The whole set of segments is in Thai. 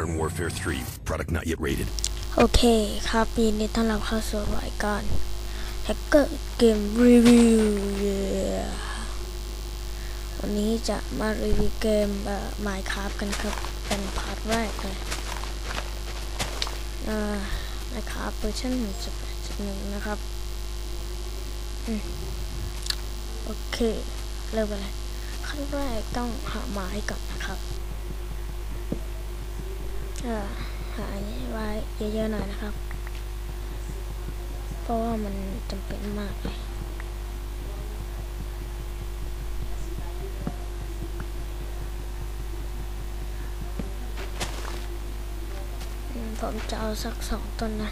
Modern Warfare 3, product not yet rated. โอเคครับปีนี้ต้อนรับเข้าสู่รายการแฮกเกอร์เกมรีวิววันนี้จะมารีวิวเกมเอ่อ Minecraft กันครับ เป็นพาร์ทแรกเลยเอ่อ Minecraft เวอร์ชัน1.1นะครับโอเค เริ่มกันเลยขั้นแรกต้องหาไม้ก่อนนะครับ หาไว้เยอะๆหน่อยนะครับ เพราะว่ามันจำเป็นมากเลยผมจะเอาสักสองต้นนะ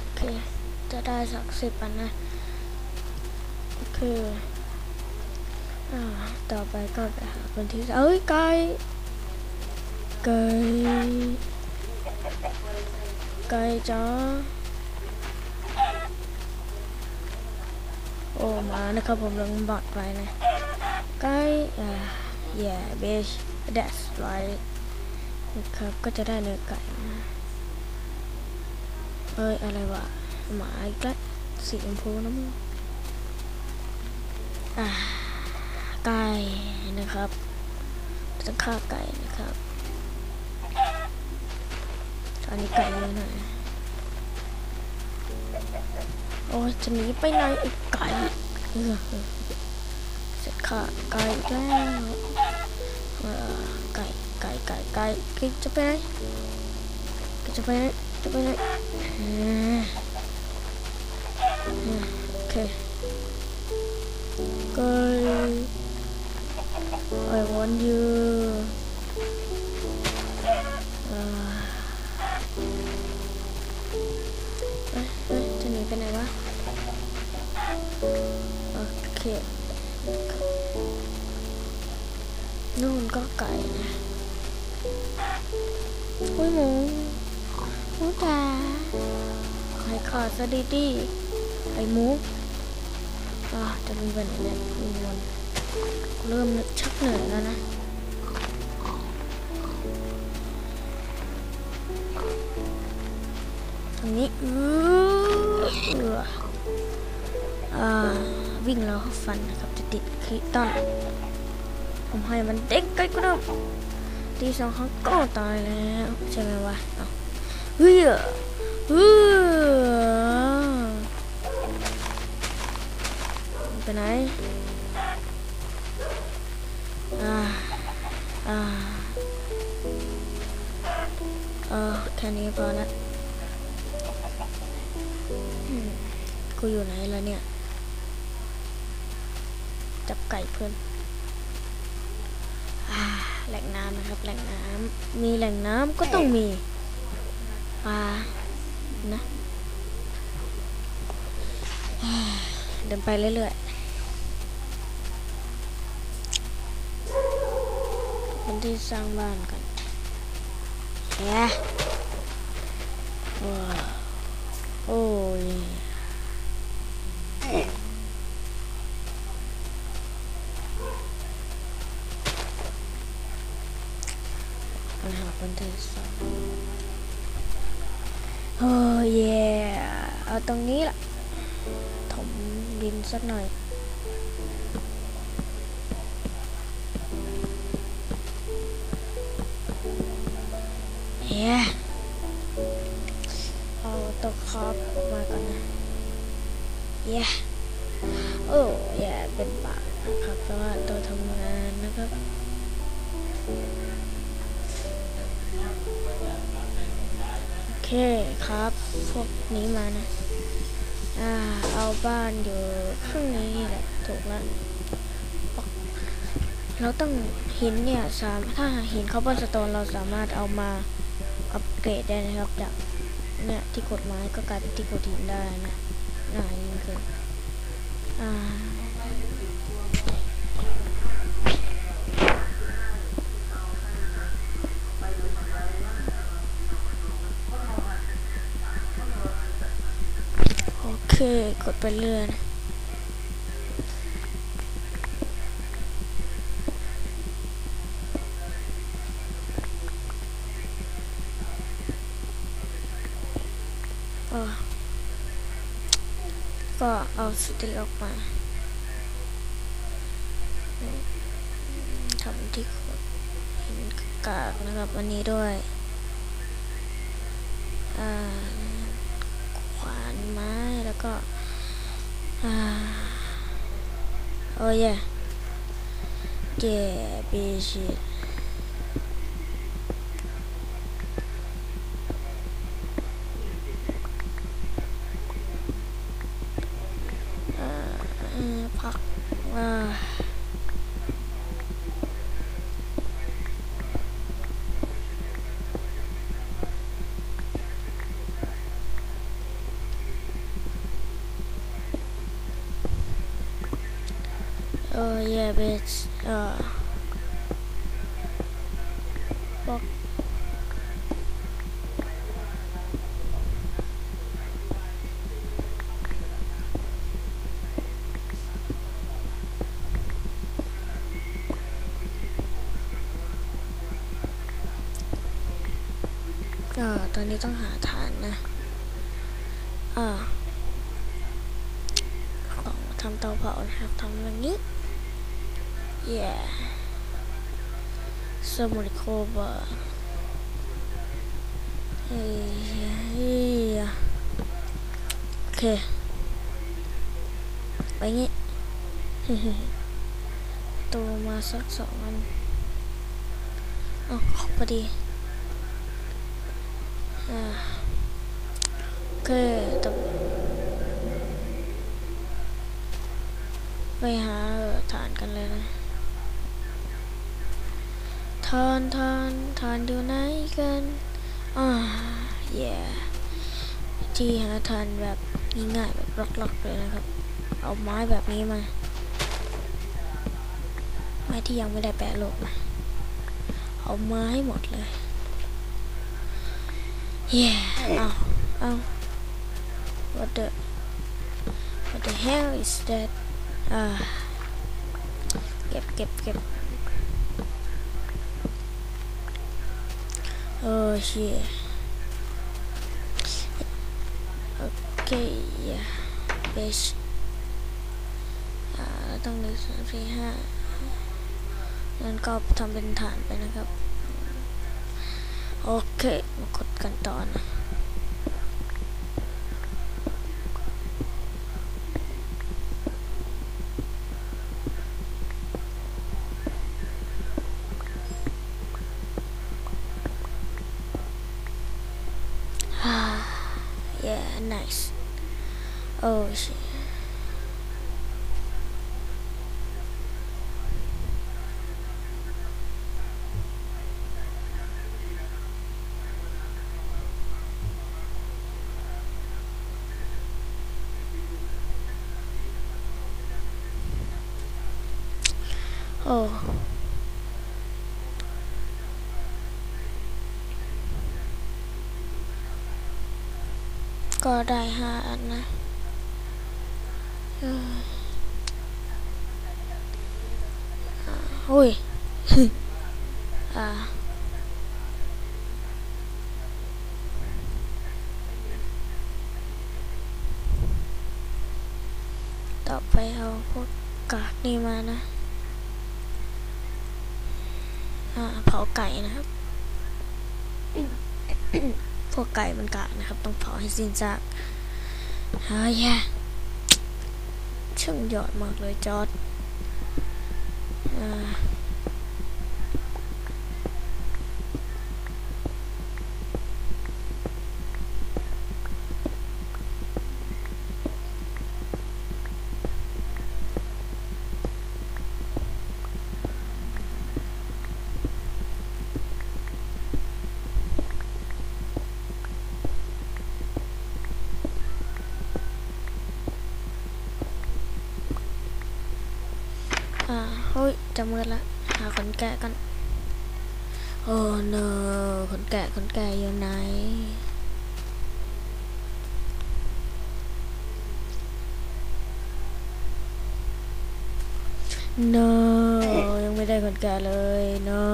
โอเค จะได้สักสิบอันนะโออ่าต่อไปก็ไปหาพื้นที่เอ้ยไก่ไก่ไก่จ้าโอ้มานะครับผมลงบอดไปนะไก่อ่า yeah bitch that's right นะครับก็จะได้เนื้อไก่นะเอ้ย อะไรวะ หมาอีกแล้วสีชมพูนะมึงอ่าไก่นะครับจะฆ่าไก่นะครับตอนนี้ไก่เยอะหน่อยโอ้จะหนีไปไหนไอ้ไก่เออเสร็จฆ่าไก่แล้วไก่ไก่ไก่ไก่ไก่จะไปไหนจะไปไหนจะไปไหน โอเคก็ I want you อ่อ้ยเอ้ยจะหนีไปไหนวะ โอเคนู่นก็ไก่นะอุ้ยหมูหมูจ๋าไข่ขาดซะดีดี ไอ้หมูอ่าจะมีวันไหนเนี่ยมีวันเริ่มชักเหนื่อยแล้วนะทางนี้อืออ่าวิ่งแล้วฟันนะครับจะติดคิตันผมให้มันเด็กใกล้กระตีสองครั้งก็ตายแล้วใช่ไหมวะเอาเฮ้ยเฮ้ย ไหนอ่าอ่าเออแค่นี้พอละกูอยู่ไหนแล้วเนี่ย จับไก่เพื่อนอแหล่งน้ำนะครับ แหล่งน้ำมีแหล่งน้ำก็ต้องมีปลานะเดินไปเรื่อยๆ คนที่สร้างบ้านกันแย่โอ้ยโอ้ยปัญห เย่เอาตรงนี้ล่ะถมดินสักหน่อยเย่เอาตัวครอบออกมาก่อนนะเย่โอ้เย่เป็นป่านะครับเพราะว่าตัวทำงานนะครับโอเคครับ พวกนี้มานะอ่าเอาบ้านอยู่ข้างนี้แหละถูกแล้วเราต้องหินเนี่ยสามถ้าหินคาร์บอนสโตนเราสามารถเอามา อัปเกรดได้นะครับจากเนี่ยที่กดไม้ก็กลายเป็นที่กดหินได้นะน่ายิงขึ้นอ่าโอเค กดไปเรื่อย ติกออกมาทำที่ขดหินกากนะครับอันนี้ด้วยขวานไม้แล้วก็โอ้ยเย่บีชิดอ่า เอ่อพักอ่าโอ้ยเบสอ่าบอก อ่าตอนนี้ต้องหาฐานนะอ่าของทำเตาเผานะครับทำแบบนี้ yeah สมุดโคบะเฮ้ยโอเคไปงี้ตัวมาสักสองอันอ๋อพอดี โอเคต่ไปหาฐานกันเลยนะทานทานทานดูไหนกันอ่า yeah ที่หาทานแบบง่ายๆแบบล็อกๆเลยนะครับ เอาไม้แบบนี้มา ไม้ที่ยังไม่ได้แปะโลกมา เอามาให้หมดเลย yeah เอาเอ what the what the hell is that อ่าเก็บเก็บเก็บ Oh shit. Okay, yeah. Base. ต้องหนึ่งสองสี่ห้างั้นก็ทำเป็นฐานไปนะครับ โอเค มากดกันต่อนะ Ah, yeah, nice. Oh shit. ก็ได้ห้าอันนะอุ้ย อ่าต่อไปเอาพวกกากนี่มานะ เผาไก่นะครับพวกไก่มันกะนะครับ ต้องเผาให้สิ้นซากเฮ้ยช่างยอดมากเลยจอร์ดอ่า อ่าเฮ้ยจะมืดละหาขนแกะกันโอ้เนอขนแกะขนแกะอยู่ไหนเนอยังไม่ได้ขนแกะเลยเนอ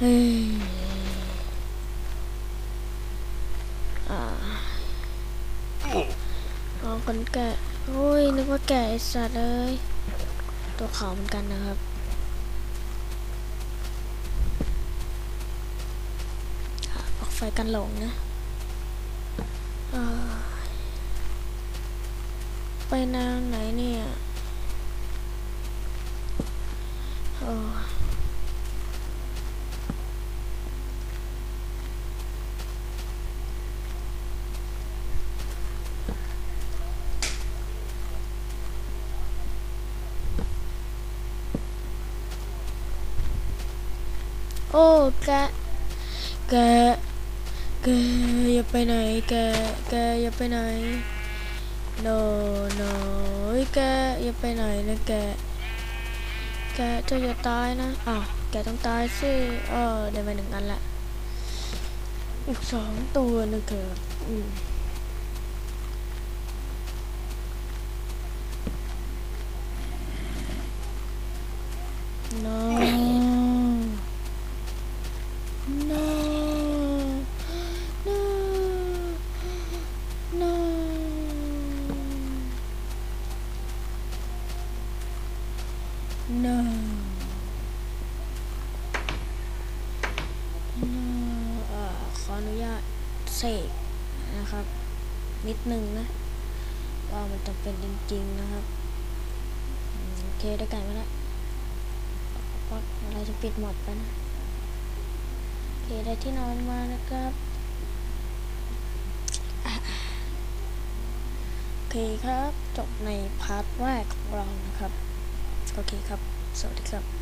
เฮ้ยอ่าอ๋อขนแกะโอ้ยนึกว่าแกะสัตว์เลย ตัวขาวเหมือนกันนะครับออกไฟกันหลงนะไปทางไหนเนี่ยโอ้ โอ้แกแกแกะอย่าไปไหนแกแกะอย่าไปไหน no no เฮ้ยแกะอย่าไปไหนนะแกแกะจะตายนะอ้าวแกต้องตายสิเออได้มาหนึ่งอันละอีกสองตัวนะครับอืม no no เสกนะครับ นิดนึงนะว่ามันจำเป็นจริง ๆ นะครับโอเคได้ไก่มาแล้วเราะอะไรจะปิดหมดไปนะโอเคได้ที่นอนมานะครับโอเคครับ จบในพาร์ทแรกของเรานะครับ โอเคครับ สวัสดีครับ